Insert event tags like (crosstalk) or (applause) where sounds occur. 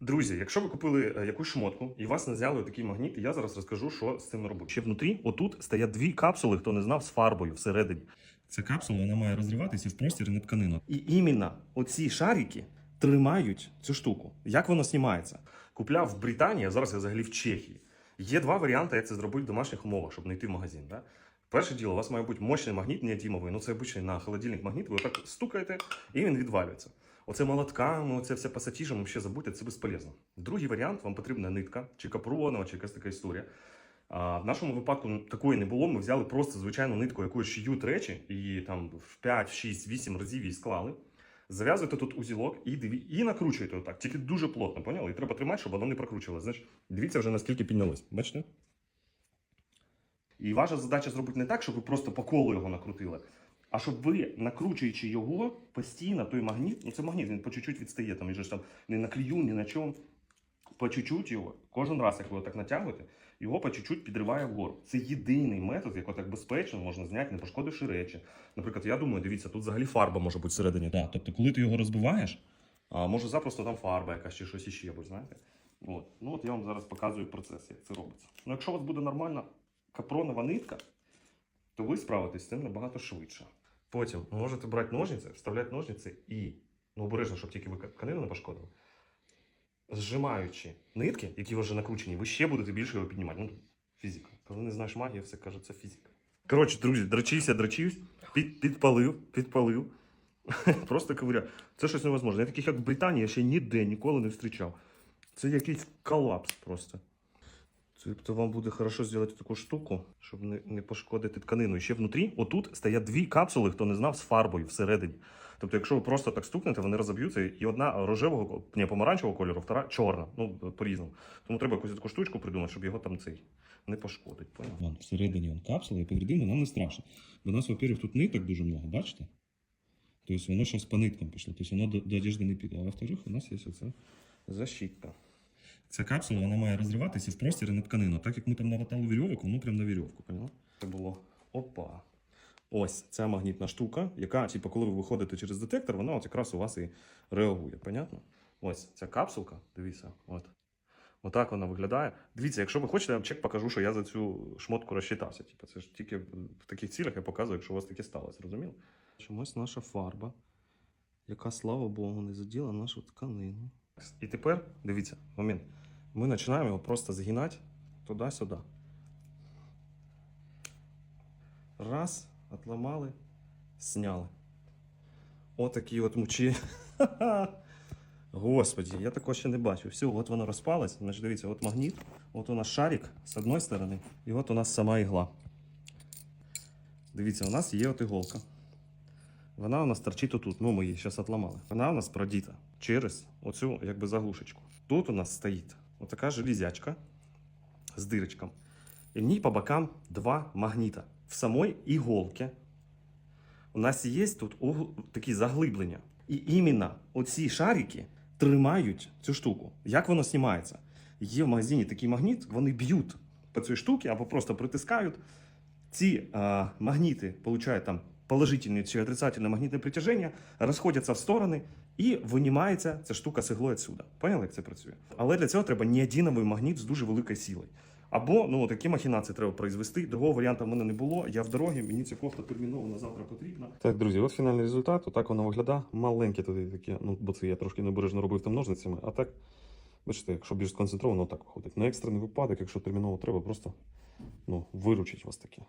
Друзі, якщо ви купили е, якусь шмотку і вас не взяли такий магніт, я зараз розкажу, що з цим робити. Ще внутрі, отут стоять дві капсули, хто не знав, з фарбою всередині. Ця капсула вона має розриватися в простір не тканину. І іменно оці шарики тримають цю штуку. Як воно знімається? Купляв в Британії, а зараз я взагалі в Чехії. Є два варіанти, як це зробити в домашніх умовах, щоб не йти в магазин. Да? Перше діло, у вас має бути мощний магніт неодімовий. Ну це обичний на холодильник магніт, ви отак стукаєте і він відвалюється. Оце молотками, оце все пасатіжем, взагалі забудьте, це безполезно. Другий варіант, вам потрібна нитка, чи капронова, чи якась така історія. А, в нашому випадку такої не було. Ми взяли просто звичайну нитку, якою шиють речі, і там в 5, 6, 8 разів її склали. Зав'язуєте тут узілок і диві... і накручуєте отак, тільки дуже плотно, поняли? І треба тримати, щоб воно не прокручувалося. Значить, дивіться вже наскільки піднялось. Бачите? І ваша задача зробити не так, щоб ви просто по колу його накрутили, а щоб ви, накручуючи його постійно, той магніт, ну це магніт, він по чуть-чуть відстає, там, він же ж там не на клію, ні на чому. По чуть-чуть його, кожен раз, як ви так натягуєте, його по чуть-чуть підриває вгору. Це єдиний метод, як так безпечно можна зняти, не пошкодивши речі. Наприклад, я думаю, дивіться, тут взагалі фарба може бути всередині. Да, тобто, коли ти його розбиваєш, а може запросто там фарба якась чи щось іще, бо знаєте. От. Ну от я вам зараз показую процес, як це робиться. Ну, якщо у вас буде нормальна капронова нитка, то ви справитесь з цим набагато швидше. Потім можете брати ножниці, вставляти ножниці і, ну обережно, щоб тільки ви тканину не пошкодили. Зжимаючи нитки, які вже накручені, ви ще будете більше його піднімати. Ну, фізика. Коли не знаєш магії, все кажуть, це фізика. Коротше, друзі, дрочився, дрочився, під, підпалив, підпалив. (laughs) Просто ковиря. Це щось невозможне. Я таких, як в Британії, я ще ніде ніколи не зустрічав. Це якийсь колапс просто. Тобто вам буде хорошо зробити таку штуку, щоб не, не пошкодити тканину. І ще внутрі, отут стоять дві капсули, хто не знав, з фарбою всередині. Тобто, якщо ви просто так стукнете, вони розоб'ються, і одна рожевого, ні, помаранчевого кольору, втора чорна. Ну, по-різному. Тому треба якусь таку штучку придумати, щоб його там цей не пошкодить. Вон, всередині вон, капсула, і повредимо, нам не страшно. Бо у нас, во-первых, тут ниток дуже много, бачите? Тобто воно зараз по ниткам пішло, тобто воно до, до одежди не піде. А во-вторых, у нас є оце. Защитка. Ця капсула вона має розриватися в простір і на тканину. Так як ми там намотали вірьовок, воно прямо на вірьовку. Поняв? Це було опа. Ось ця магнітна штука, яка, типу, коли ви виходите через детектор, вона от якраз у вас і реагує. Понятно? Ось ця капсулка, дивіться, от. Отак вона виглядає. Дивіться, якщо ви хочете, я вам чек покажу, що я за цю шмотку розчитався. Типу, це ж тільки в таких цілях я показую, якщо у вас таке сталося, розуміли? Чомусь наша фарба, яка, слава Богу, не заділа нашу тканину. І тепер, дивіться, момент. Ми починаємо його просто згинати туди-сюди. Раз, отломали, сняли. Отакі от мучі. Господі, я такого ще не бачив. Все, от воно розпалось. Значить, дивіться, от магніт, от у нас шарик з одної сторони, і от у нас сама ігла. Дивіться, у нас є от іголка. Вона у нас торчить отут. Ну, ми її зараз отламали. Вона у нас продіта через оцю якби заглушечку. Тут у нас стоїть отака железячка з дирочком. І в ній по бокам два магніта. В самой іголці у нас є тут такі заглиблення. І іменно оці шарики тримають цю штуку. Як воно знімається? Є в магазині такий магніт, вони б'ють по цій штуці або просто притискають. Ці а, магніти получають там положительне чи отрицательне магнітне притяження, розходяться в сторони і винімається ця штука з іглою відсюди. Поняли, як це працює? Але для цього треба неодиновий магніт з дуже великою силою. Або ну такі махінації треба произвести. Другого варіанту в мене не було. Я в дорогі, мені ця кофта терміново на завтра потрібна. Так, друзі, от фінальний результат. Отак воно виглядає. Маленьке туди таке, ну бо це я трошки необережно робив там ножницями. А так, бачите, якщо більш сконцентровано, так виходить. На екстрений випадок, якщо терміново треба, просто ну, виручить вас таке.